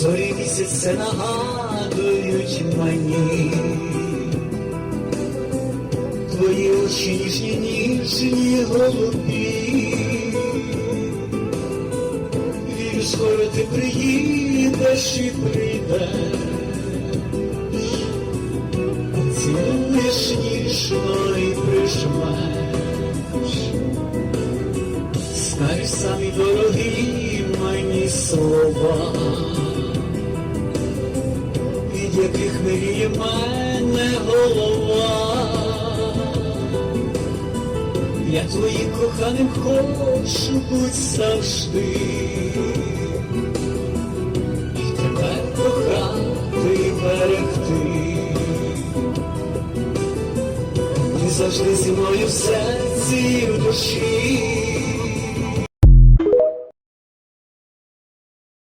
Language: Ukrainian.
зорі місяця нагадують мені. Твої очі ніжні, ніжні голубі. Вірю, скоро ти приїдеш і прийдеш. Цілуєш ніжно і прижмеш. Скажеш самі дорогі мені слова, яких мріє мене голова. Я твоїм коханим хочу бути завжди. І тебе кохати берегти. Ти завжди зі мною в серці і в душі.